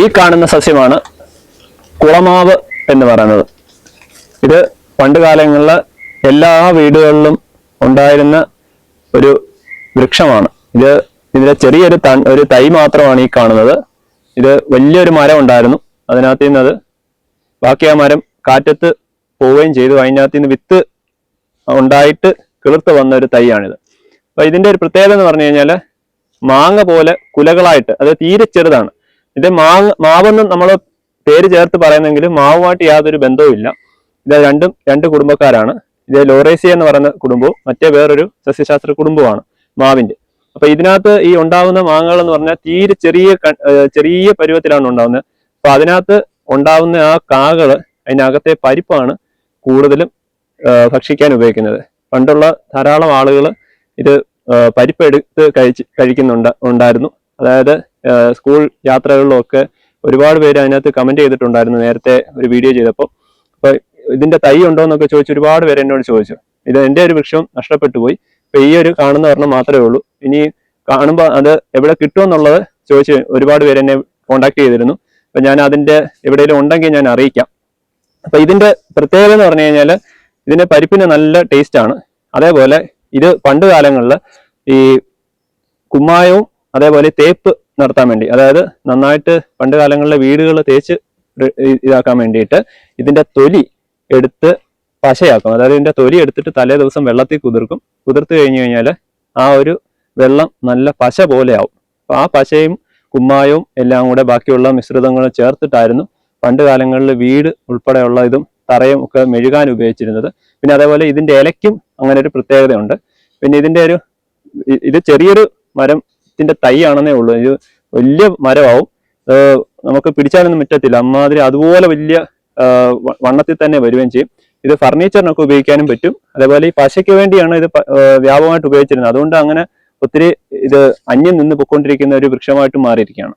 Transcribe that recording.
ഈ കാണുന്ന സസ്യമാണ് കുളമാവ് എന്ന് പറയുന്നത്. ഇത് പണ്ട് കാലങ്ങളിൽ എല്ലാ വീടുകളിലും ഉണ്ടായിരുന്ന ഒരു വൃക്ഷമാണ്. ഇത് ഇതിന്റെ ചെറിയൊരു തൺ ഒരു തൈ മാത്രമാണ് ഈ കാണുന്നത്. ഇത് വലിയൊരു മരം ഉണ്ടായിരുന്നു. അതിനകത്ത് നിന്ന് അത് ബാക്കി ആ മരം കാറ്റത്ത് പോവുകയും ചെയ്തു. അതിനകത്ത് നിന്ന് വിത്ത് ഉണ്ടായിട്ട് കിളിർത്ത് വന്ന ഒരു തൈയാണിത്. അപ്പൊ ഇതിന്റെ ഒരു പ്രത്യേകത എന്ന് പറഞ്ഞു കഴിഞ്ഞാൽ മാങ്ങ പോലെ കുലകളായിട്ട് അത് തീരെ ചെറുതാണ്. ഇത് മാവ് മാവെന്ന് നമ്മൾ പേര് ചേർത്ത് പറയുന്നെങ്കിലും മാവുമായിട്ട് യാതൊരു ബന്ധവുമില്ല ഇത് രണ്ടും രണ്ട് കുടുംബക്കാരാണ്. ഇത് ലോറേസിയ എന്ന് പറയുന്ന കുടുംബവും മറ്റേ വേറൊരു സസ്യശാസ്ത്ര കുടുംബമാണ് മാവിന്റെ അപ്പൊ ഇതിനകത്ത് ഈ ഉണ്ടാകുന്ന മാങ്ങകൾ എന്ന് പറഞ്ഞാൽ തീരെ ചെറിയ ചെറിയ പരുവത്തിലാണ് ഉണ്ടാവുന്നത് അപ്പൊ അതിനകത്ത് ഉണ്ടാകുന്ന ആ കാകൾ അതിനകത്തെ പരിപ്പാണ് കൂടുതലും ഭക്ഷിക്കാൻ ഉപയോഗിക്കുന്നത്. പണ്ടുള്ള ധാരാളം ആളുകൾ ഇത് പരിപ്പ് പരിപ്പെടുത്ത് കഴിച്ച് കഴിക്കുന്നുണ്ട് ഉണ്ടായിരുന്നു. അതായത് സ്കൂൾ യാത്രകളിലും ഒക്കെ ഒരുപാട് പേര് അതിനകത്ത് കമന്റ് ചെയ്തിട്ടുണ്ടായിരുന്നു നേരത്തെ ഒരു വീഡിയോ ചെയ്തപ്പോൾ. അപ്പോൾ ഇതിന്റെ തൈ ഉണ്ടോ എന്നൊക്കെ ചോദിച്ചു ഒരുപാട് പേര് എന്നോട് ചോദിച്ചു. ഇത് എന്റെ ഒരു വൃക്ഷം നഷ്ടപ്പെട്ടു പോയി. അപ്പൊ ഈ ഒരു കാണുന്ന ഒരെണ്ണം മാത്രമേ ഉള്ളൂ. ഇനി കാണുമ്പോൾ അത് എവിടെ കിട്ടുമെന്നുള്ളത് ചോദിച്ച് ഒരുപാട് പേര് എന്നെ കോണ്ടാക്ട് ചെയ്തിരുന്നു. അപ്പൊ ഞാൻ അതിന്റെ എവിടെയെങ്കിലും ഉണ്ടെങ്കിൽ ഞാൻ അറിയിക്കാം. അപ്പൊ ഇതിന്റെ പ്രത്യേകത എന്ന് പറഞ്ഞു കഴിഞ്ഞാൽ ഇതിന്റെ പരിപ്പിന് നല്ല ടേസ്റ്റ് ആണ്. അതേപോലെ ഇത് പണ്ട് കാലങ്ങളിൽ ഈ കുമ്മായവും അതേപോലെ തേപ്പ് നടത്താൻ വേണ്ടി. അതായത് നന്നായിട്ട് പണ്ട് കാലങ്ങളിലെ വീടുകൾ തേച്ച് ഇതാക്കാൻ വേണ്ടിയിട്ട് ഇതിന്റെ തൊലി എടുത്ത് പശയാക്കും. അതായത് ഇതിന്റെ തൊലി എടുത്തിട്ട് തലേ ദിവസം വെള്ളത്തിൽ കുതിർക്കും. കുതിർത്ത് കഴിഞ്ഞു കഴിഞ്ഞാൽ ആ ഒരു വെള്ളം നല്ല പശ പോലെയാവും. അപ്പൊ ആ പശയും കുമ്മായവും എല്ലാം കൂടെ ബാക്കിയുള്ള മിശ്രിതങ്ങളും ചേർത്തിട്ടായിരുന്നു പണ്ട് കാലങ്ങളിൽ വീട് ഉൾപ്പെടെയുള്ള ഇതും തറയും ഒക്കെ മെഴുകാൻ ഉപയോഗിച്ചിരുന്നത്. പിന്നെ അതേപോലെ ഇതിന്റെ ഇലയ്ക്കും അങ്ങനെ ഒരു പ്രത്യേകതയുണ്ട്. പിന്നെ ഇതിന്റെ ഒരു ഇത് ചെറിയൊരു മരത്തിന്റെ തൈ ആണെന്നേ ഉള്ളൂ. ഇത് വലിയ മരമാവും. നമുക്ക് പിടിച്ചാലൊന്നും പറ്റത്തില്ല അമ്മാതിരി അതുപോലെ വലിയ വണ്ണത്തിൽ തന്നെ വരികയും ചെയ്യും. ഇത് ഫർണിച്ചറിനൊക്കെ ഉപയോഗിക്കാനും പറ്റും. അതേപോലെ ഈ പശയ്ക്ക് വേണ്ടിയാണ് ഇത് വ്യാപകമായിട്ട് ഉപയോഗിച്ചിരുന്നത്. അതുകൊണ്ട് അങ്ങനെ ഒത്തിരി ഇത് അന്യം നിന്ന് പൊക്കൊണ്ടിരിക്കുന്ന ഒരു വൃക്ഷമായിട്ട് മാറിയിരിക്കുകയാണ്.